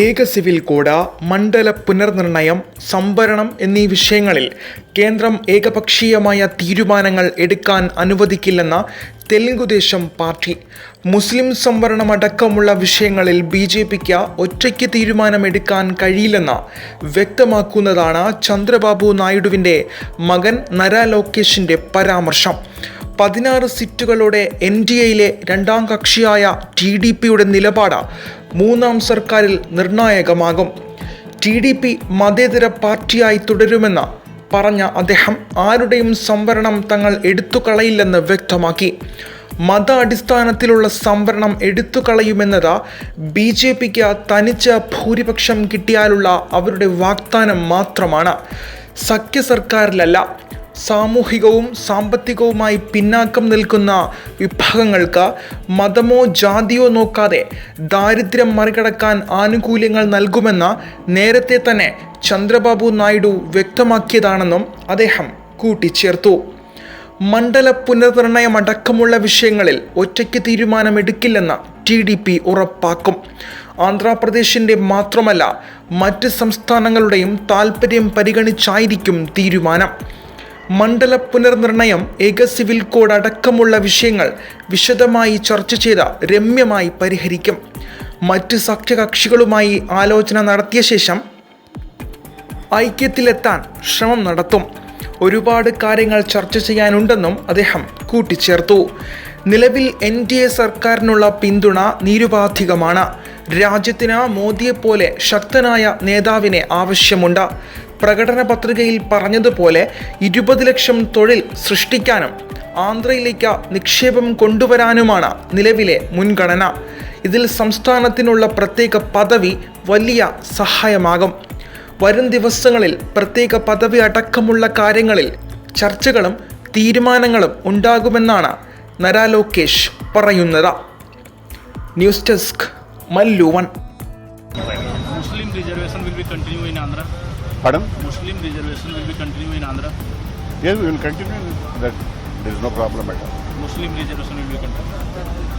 ഏക civil CODA മണ്ഡല പുനർനിർണയം സംഭരണം എന്നീ വിഷയങ്ങളിൽ കേന്ദ്രം ഏകപക്ഷീയമായ തീരുമാനങ്ങൾ എടുക്കാൻ അനുവദിക്കില്ലെന്ന തെലുങ്കുദേശം പാർട്ടി മുസ്ലിം സംവരണം അടക്കമുള്ള വിഷയങ്ങളിൽ ബി ജെ പിക്ക് ഒറ്റയ്ക്ക് തീരുമാനമെടുക്കാൻ കഴിയില്ലെന്ന് വ്യക്തമാക്കുന്നതാണ് ചന്ദ്രബാബു നായിഡുവിൻ്റെ മകൻ നര ലോകേഷിൻ്റെ പരാമർശം പതിനാറ് സീറ്റുകളോടെ എൻ ഡി എയിലെ രണ്ടാം കക്ഷിയായ ടി ഡി പിയുടെ നിലപാട് മൂന്നാം സർക്കാരിൽ നിർണായകമാകും ടി ഡി പി മതേതര പാർട്ടിയായി തുടരുമെന്ന് പറഞ്ഞ അദ്ദേഹം ആരുടെയും സംവരണം തങ്ങൾ എടുത്തുകളയില്ലെന്ന് വ്യക്തമാക്കി മത അടിസ്ഥാനത്തിലുള്ള സംവരണം എടുത്തുകളയുമെന്നത് ബി ജെ പിക്ക് തനിച്ച ഭൂരിപക്ഷം കിട്ടിയാലുള്ള അവരുടെ വാഗ്ദാനം മാത്രമാണ് സഖ്യ സർക്കാരിലല്ല സാമൂഹികവും സാമ്പത്തികവുമായി പിന്നാക്കം നിൽക്കുന്ന വിഭാഗങ്ങൾക്ക് മതമോ ജാതിയോ നോക്കാതെ ദാരിദ്ര്യം മറികടക്കാൻ ആനുകൂല്യങ്ങൾ നൽകുമെന്ന നേരത്തെ തന്നെ ചന്ദ്രബാബു നായിഡു വ്യക്തമാക്കിയതാണെന്നും അദ്ദേഹം കൂട്ടിച്ചേർത്തു മണ്ഡല പുനർനിർണയമടക്കമുള്ള വിഷയങ്ങളിൽ ഒറ്റയ്ക്ക് തീരുമാനമെടുക്കില്ലെന്ന് ടി ഡി പി ഉറപ്പാക്കും ആന്ധ്രാപ്രദേശിൻ്റെ മാത്രമല്ല മറ്റ് സംസ്ഥാനങ്ങളുടെയും താൽപ്പര്യം പരിഗണിച്ചായിരിക്കും തീരുമാനം മണ്ഡല പുനർനിർണയം ഏക സിവിൽ കോഡ് അടക്കമുള്ള വിഷയങ്ങൾ വിശദമായി ചർച്ച ചെയ്ത് രമ്യമായി പരിഹരിക്കും മറ്റ് സഖ്യകക്ഷികളുമായി ആലോചന നടത്തിയ ശേഷം ഐക്യത്തിലെത്താൻ ശ്രമം നടത്തും ഒരുപാട് കാര്യങ്ങൾ ചർച്ച ചെയ്യാനുണ്ടെന്നും അദ്ദേഹം കൂട്ടിച്ചേർത്തു നിലവിൽ എൻ ഡി എ സർക്കാരിനുള്ള പിന്തുണ നിരുപാധികമാണ് രാജ്യത്തിന് മോദിയെപ്പോലെ ശക്തനായ നേതാവിനെ ആവശ്യമുണ്ട് പ്രകടന പത്രികയിൽ പറഞ്ഞതുപോലെ ഇരുപത് ലക്ഷം തൊഴിൽ സൃഷ്ടിക്കാനും ആന്ധ്രയിലേക്ക് നിക്ഷേപം കൊണ്ടുവരാനുമാണ് നിലവിലെ മുൻഗണന ഇതിൽ സംസ്ഥാനത്തിനുള്ള പ്രത്യേക പദവി വലിയ സഹായമാകും വരും ദിവസങ്ങളിൽ പ്രത്യേക പദവി അടക്കമുള്ള കാര്യങ്ങളിൽ ചർച്ചകളും തീരുമാനങ്ങളും ഉണ്ടാകുമെന്നാണ് നര ലോകേഷ് പറയുന്നത് news desk Mallu 1. Muslim reservation will be continued in Andhra. Pardon? Muslim reservation will be continued in Andhra. Yes, we will continue that. There is no problem at all. Muslim reservation will be continued.